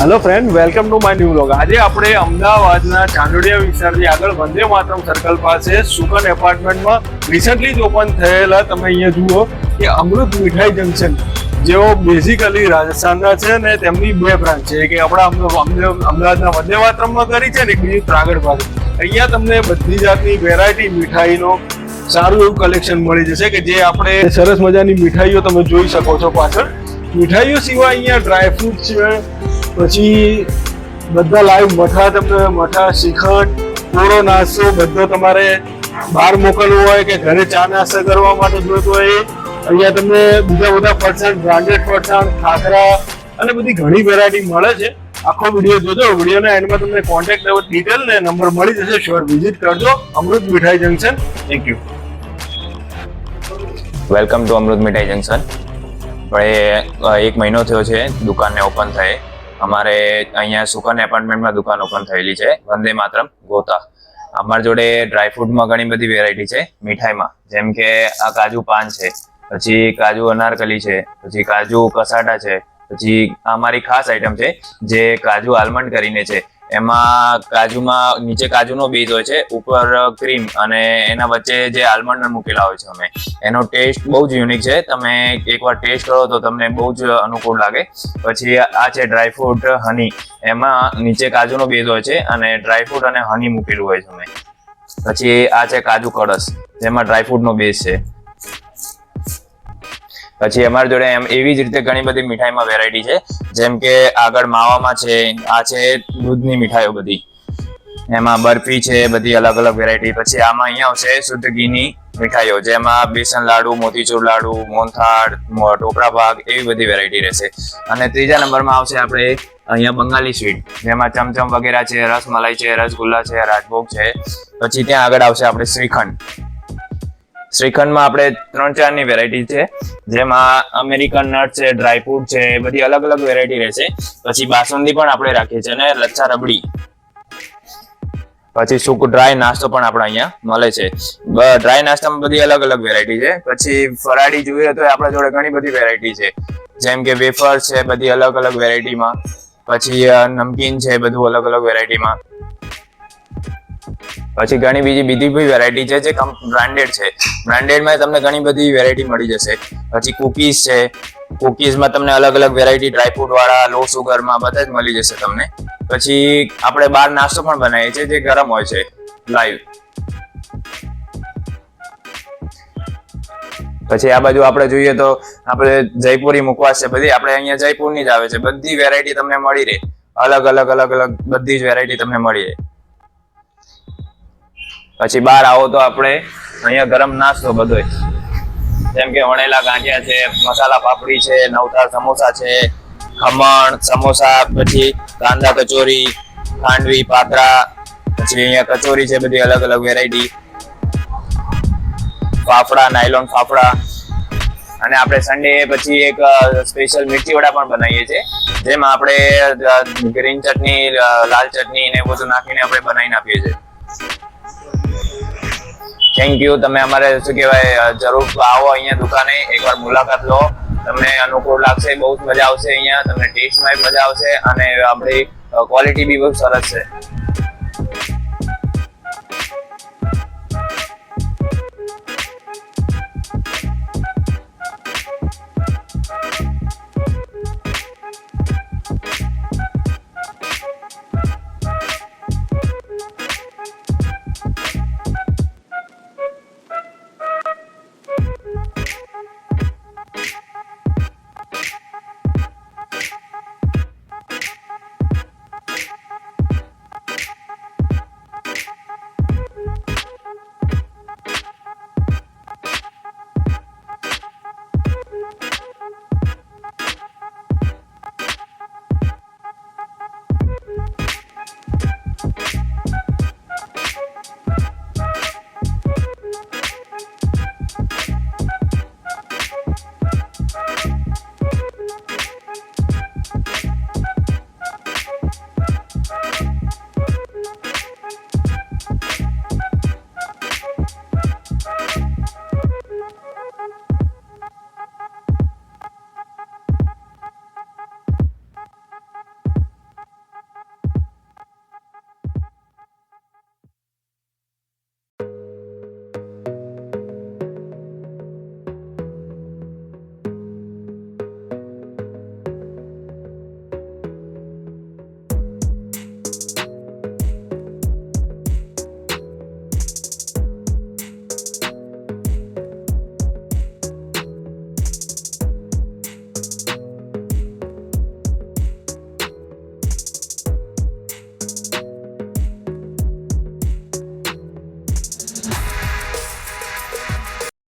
Hello friend welcome to my new blog આજે આપણે અમદાવાદના ચાંદોડિયા વિસ્તારની આગળ વંદે માતરમ સર્કલ પાસે સુકન એપાર્ટમેન્ટમાં રિસન્ટલી જ ઓપન થયેલા તમે અહીંયા જુઓ કે અમૃત મીઠાઈ જંકશન જેઓ બેઝિકલી રાજસ્થાનના છે ને તેમની બે બ્રાન્ચ છે. કે આપણા અમદ- અમદ- અમદાવાદના વંદે માતરમમાં કરી છે ને એક બીજી ત્રાગડ પાસે. અહીંયા તમને બધી જાતની વેરાયટી મીઠાઈનો સારું એવું કલેક્શન મળી જશે કે જે આપણે સરસ મજાની મીઠાઈઓ તમે જોઈ શકો છો પાછળ. મીઠાઈઓ સિવાય અહીંયા ડ્રાયફ્રૂટ છે પછી બધા લાઈવ મઠા તમને મઠા, શ્રીખંડ કોરો નાસ્તો બધો તમારે બહાર મોકલવો હોય કે ઘરે ચા નાસ્તો કરવા માટે જોઈતો હોય અહીંયા તમને બીજા બધા ફરસાણ, બ્રાન્ડેડ ફરસાણ, ખાખરા અને બધી ઘણી વેરાયટી મળે છે. આખો વીડિયો જોજો. વિડીયોના એન્ડમાં તમને કોન્ટેક્ટ ડિટેલ ને નંબર મળી જશે. શ્યોર વિઝિટ કરજો. Amrit Mithai junction thank you welcome to Amrit Mithai junction એ એક મહિનો થયો છે દુકાનને ઓપન થઈ. અમારે અહીંયા સુકન એપાર્ટમેન્ટમાં દુકાન ઓપન થયેલી છે. વંદે માતરમ, ગોતા. અમારી જોડે ડ્રાયફ્રૂટમાં ઘણી બધી વેરાયટી છે, મીઠાઈમાં. જેમ કે આ કાજુ પાન છે, પછી કાજુ અનારકલી છે, પછી કાજુ કસાટા છે, પછી અમારી ખાસ આઈટમ છે, જે કાજુ આલમંડ કરીને છે. એમાં કાજુમાં, નીચે કાજુનો બીજ હોય છે, ઉપર ક્રીમ અને એના વચ્ચે જે આલમંડ મૂકેલા હોય છે અમે. એનો ટેસ્ટ બહુ જ યુનિક છે. તમે એકવાર ટેસ્ટ કરો તો તમને બહુ જ અનુકૂળ લાગે. પછી આ છે ડ્રાયફ્રૂટ હની એમાં નીચે કાજુનો બેઝ હોય છે અને ડ્રાયફ્રૂટ અને હની મૂકેલું હોય છે અમે. પછી આ છે કાજુ કળશ, જેમાં ડ્રાયફ્રૂટનો બેઝ છે. પછી અમારી જોડે એમ એવી જ રીતે ઘણી બધી મીઠાઈમાં વેરાયટી છે. જેમ કે આગળ માવામાં છે, આ છે દૂધની મીઠાઈઓ બધી. એમાં બરફી છે, બધી અલગ અલગ વેરાયટી પછી આમાં અહીંયા આવશે શુદ્ધ ઘીની મીઠાઈઓ, જેમાં બેસન લાડુ, મોતીચૂર લાડુ, મોહનથાળ, મો- ટોપરા ભાગ એવી બધી વેરાયટી રહેશે. અને ત્રીજા નંબરમાં આવશે આપણે અહીંયા બંગાળી સ્વીટ જેમાં ચમચમ વગેરે છે, રસમલાઈ છે, રસગુલ્લા છે, રાજભોગ છે. પછી ત્યાં આગળ આવશે આપણે શ્રીખંડ. શ્રીખંડમાં આપણે ત્રણ ચારની વેરાયટી છે. જેમાં અમેરિકન નટ છે ડ્રાયફ્રૂટ છે, એ બધી અલગ અલગ વેરાયટી રહેશે. પછી બાસુંદી પણ આપણે રાખીએ છીએ અને લચ્છા રબડી. પછી સૂક ડ્રાય નાસ્તો પણ આપણે અહીંયા મળે છે. ડ્રાય નાસ્તામાં બધી અલગ અલગ વેરાયટી છે. પછી ફરાળી જોઈએ તો આપણા જોડે ઘણી બધી વેરાયટી છે. જેમ કે વેફર છે, બધી અલગ અલગ વેરાયટીમાં પછી નમકીન છે બધું અલગ અલગ વેરાયટીમાં પછી ઘણી બીજી બીજી બી વેરાયટી છે જે બ્રાન્ડેડ છે. બ્રાન્ડેડમાં તમને ઘણી બધી વેરાયટી મળી જશે. પછી કુકીઝ છે. કુકીઝમાં તમને અલગ અલગ વેરાયટી ડ્રાયફ્રૂટ વાળા લો સુગરમાં બધા જ મળી જશે તમને. પછી આપણે બહાર નાસ્તો પણ બનાવીએ છીએ જે ગરમ હોય છે. લાઈવ પછી આ બાજુ આપણે જોઈએ તો આપણે જયપુરી મુકવાસ છે. બધી આપણે અહીંયા જયપુરની જ આવે છે. બધી વેરાયટી તમને મળી રહે. અલગ અલગ અલગ અલગ બધી જ વેરાયટી તમને મળી રહે. પછી બહાર આવો તો આપણે અહીંયા ગરમ નાસ્તો બધોય. જેમ કે વણેલા ગાંઠિયા છે, મસાલા પાપડી છે નવતાર સમોસા છે, ખમણ, સમોસા, પછી કાંદા કચોરી, ખાંડવી, પાતરા, પછી અહીંયા કચોરી છે બધી અલગ અલગ વેરાયટી ફાફડા, નાયલોન ફાફડા. અને આપણે સન્ડે પછી એક સ્પેશિયલ મિર્ચી વડા પણ બનાવીએ છીએ. જેમાં આપણે ગ્રીન ચટણી લાલ ચટણી ને બધું નાખીને આપણે બનાવીને આપીએ છીએ. થેન્ક યુ તમે અમારે શું કહેવાય જરૂર આવો અહીંયા દુકાને, એકવાર મુલાકાત લો. તમને અનુકૂળ લાગશે, બહુ જ મજા આવશે અહીંયા. તમને ટેસ્ટમાં મજા આવશે અને આપણી ક્વોલિટી બી બહુ સરસ છે.